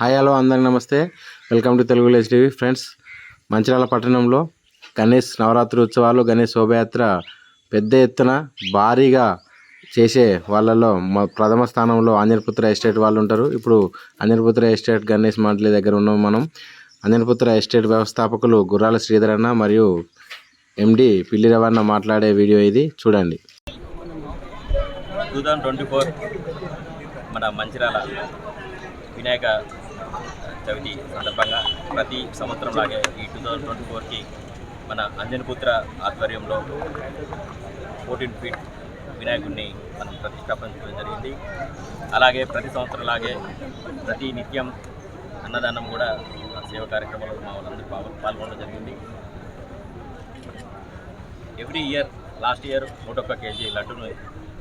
Hi hello అందరికి నమస్తే. Welcome to Telugu village TV. Friends Mancherial పట్టణంలో గణేష్ నవరాత్రి ఉత్సవాలు గణేష్ శోభయాత్ర పెద్ద ఎత్తున భారీగా చేసే వాళ్ళలో మా ప్రథమ స్థానంలో ఆంజనపుత్ర ఎస్టేట్ వాళ్ళు ఉంటారు. ఇప్పుడు ఆంజనపుత్ర ఎస్టేట్ గణేష్ మండలి దగ్గర ఉన్నాం మనం. ఆంజనపుత్ర ఎస్టేట్ వ్యవస్థాపకులు గుర్రాల శ్రీధరన్న మరియు ఎండి పిల్లి రవణ మాట్లాడే వీడియో ఇది. చూడండి. టూ థౌజండ్ ట్వంటీ ఫోర్ మన మంచిర్యాల వినాయక చవితి సందర్భంగా ప్రతి సంవత్సరం లాగే ఈ టూ థౌజండ్ ట్వంటీ ఫోర్కి మన అంజనపుత్ర ఆధ్వర్యంలో ఫోర్టీన్ ఫీట్ వినాయకుడిని మనం ప్రతిష్టాపన చేయడం జరిగింది. అలాగే ప్రతి సంవత్సరం లాగే ప్రతి నిత్యం అన్నదానం కూడా సేవ కార్యక్రమంలో మా వాళ్ళందరూ పాల్గొనడం జరిగింది. ఎవ్రీ ఇయర్ లాస్ట్ ఇయర్ నూట ఒక్క కేజీ లడ్డును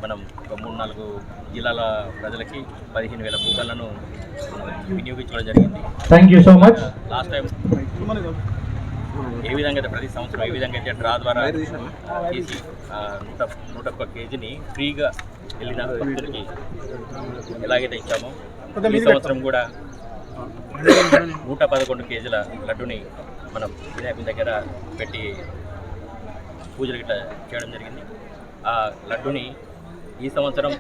మనం ఒక మూడు నాలుగు జిల్లాల ప్రజలకి పదిహేను వేల కూపన్లను మనం వినియోగించుకోవడం జరిగింది. Thank you so much last time ఏ విధంగా అయితే ప్రతి సంవత్సరం ఏ విధంగా అయితే డ్రా ద్వారా తీసి నూట నూట ఒక్క కేజీని ఫ్రీగా వెళ్ళిన భక్తులకి ఎలాగైతే ఇచ్చామో ఈ సంవత్సరం కూడా నూట పదకొండు కేజీల లడ్డుని మనం వినాయకుని దగ్గర పెట్టి పూజలు గిట్లా చేయడం జరిగింది. ఆ లడ్డుని ఈ సంవత్సరం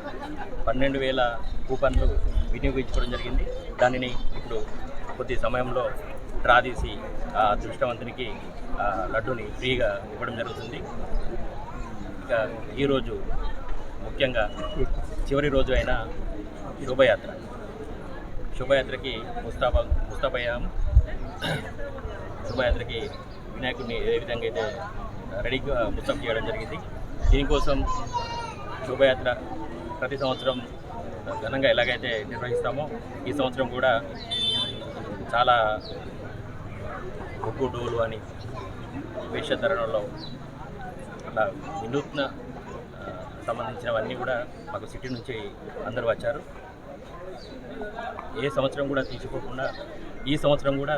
పన్నెండు వేల కూపన్లు వినియోగించుకోవడం జరిగింది. దానిని ఇప్పుడు కొద్ది సమయంలో డ్రా తీసి ఆ అదృష్టవంతునికి ఆ లడ్డుని ఫ్రీగా ఇవ్వడం జరుగుతుంది. ఇక ఈరోజు ముఖ్యంగా చివరి రోజు అయిన శోభయాత్ర. శోభయాత్రకి ముస్తాబా ముస్తాబయ్యాం శోభయాత్రకి వినాయకుడిని ఏ విధంగా అయితే రెడీగా పుస్తకం చేయడం జరిగింది. దీనికోసం శోభయాత్ర ప్రతి సంవత్సరం ఘనంగా ఎలాగైతే నిర్వహిస్తామో ఈ సంవత్సరం కూడా చాలా ఒగ్గు డోలు అని వేషధరణలో అలా వినూత్న సంబంధించినవన్నీ కూడా మాకు సిటీ నుంచి అందరూ వచ్చారు. ఏ సంవత్సరం కూడా తీసుకోకుండా ఈ సంవత్సరం కూడా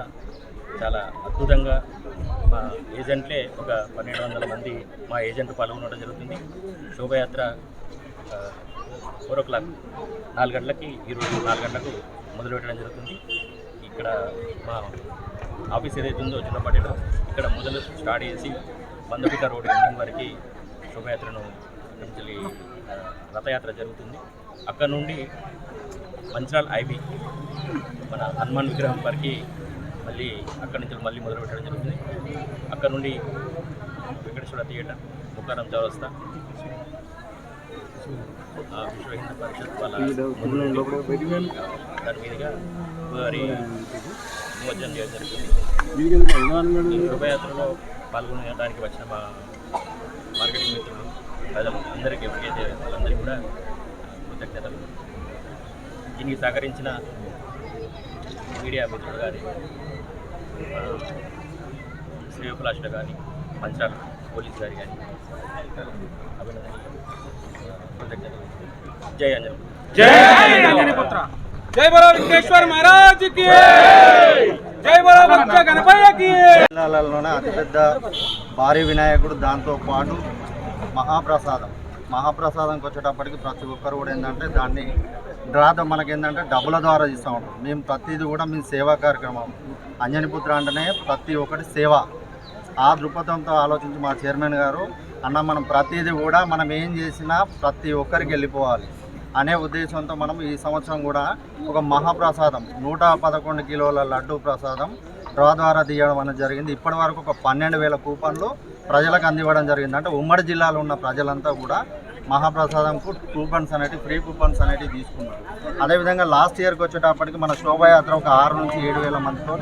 చాలా అద్భుతంగా మా ఏజెంట్లే ఒక పన్నెండు వందల మంది మా ఏజెంట్ పాల్గొనడం జరుగుతుంది. శోభయాత్ర ఫోర్ ఓ క్లాక్ నాలుగు గంటలకి ఈరోజు నాలుగు గంటలకు మొదలుపెట్టడం జరుగుతుంది. ఇక్కడ మా ఆఫీస్ ఏదైతే ఉందో చిన్నపాటిలో ఇక్కడ మొదలు స్టార్ట్ చేసి బందపిక రోడ్ ఎండింగ్ వరకు శోభయాత్రను నుంచి రథయాత్ర జరుగుతుంది. అక్కడ నుండి మంచిరాల్ ఐబీ మన హనుమాన్ విగ్రహం వరకు మళ్ళీ అక్కడి నుంచి మళ్ళీ మొదలు పెట్టడం జరుగుతుంది. అక్కడ నుండి వెంకటేశ్వర థియేటర్ ముఖారం చౌరస్తా విశ్వ హిందూ పరిషత్ వాళ్ళ దాని మీదుగా వారి నిమజ్జనం చేయడం జరుగుతుంది. ఈ శోభయాత్రలో పాల్గొనడానికి వచ్చిన మా మార్కెటింగ్ మిత్రులు ప్రజలు అందరికీ ఎవరికైతే వాళ్ళందరికీ కూడా కృతజ్ఞతలు. దీనికి సహకరించిన మీడియా మిత్రులు కానీ శ్రీవిలాషుల కానీ మంచాల పోలీస్ గారి కానీ జై అంజలి జై బలో మహారాజ్కి జై! బలో భక్త జిల్లాలలోనే అతిపెద్ద భారీ వినాయకుడు దాంతో పాటు మహాప్రసాదం. మహాప్రసాదంకి వచ్చేటప్పటికి ప్రతి ఒక్కరు కూడా ఏంటంటే దాన్ని డ్రాతో మనకి ఏంటంటే డబ్బుల ద్వారా ఇస్తూ ఉంటాం. మేము ప్రతిదీ కూడా మేము సేవా కార్యక్రమం. అంజనిపుత్ర అంటేనే ప్రతి ఒక్కటి సేవ. ఆ దృక్పథంతో ఆలోచించి మా చైర్మన్ గారు అన్న మనం ప్రతిదీ కూడా మనం ఏం చేసినా ప్రతి ఒక్కరికి వెళ్ళిపోవాలి అనే ఉద్దేశంతో మనం ఈ సంవత్సరం కూడా ఒక మహాప్రసాదం నూట పదకొండు కిలోల లడ్డు ప్రసాదం డ్రా ద్వారా తీయడం అనేది జరిగింది. ఇప్పటి వరకు ఒక పన్నెండు వేల కూపన్లు ప్రజలకు అందివ్వడం జరిగింది. అంటే ఉమ్మడి జిల్లాలో ఉన్న ప్రజలంతా కూడా మహాప్రసాదంకు కూపన్స్ అనేటివి ఫ్రీ కూపన్స్ అనేటివి తీసుకున్నారు. అదేవిధంగా లాస్ట్ ఇయర్కి వచ్చేటప్పటికి మన శోభయాత్ర ఒక ఆరు నుంచి ఏడు వేల మందితో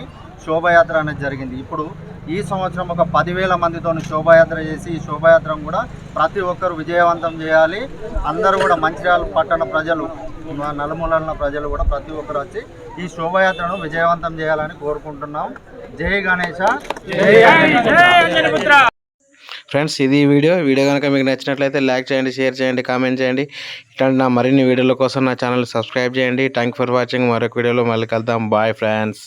శోభయాత్ర అనేది జరిగింది. ఇప్పుడు ఈ సంవత్సరం ఒక పదివేల మందితో శోభయాత్ర చేసి ఈ శోభయాత్రను కూడా ప్రతి ఒక్కరు విజయవంతం చేయాలి. అందరూ కూడా మంచిర్యాల పట్టణ ప్రజలు ఉన్న ప్రజలు కూడా ప్రతి ఒక్కరు వచ్చి ఈ శోభయాత్రను విజయవంతం చేయాలని కోరుకుంటున్నాం. జై గణేష. జై ఫ్రెండ్స్ ఇది వీడియో. వీడియో కనుక మీకు నచ్చినట్లయితే లైక్ చేయండి షేర్ చేయండి కామెంట్ చేయండి. ఇట్లాంటి నా మరిన్ని వీడియోల కోసం నా ఛానల్ సబ్స్క్రైబ్ చేయండి. Thank for watching. మరొక వీడియోలో మళ్ళీ కలుద్దాం. Bye friends.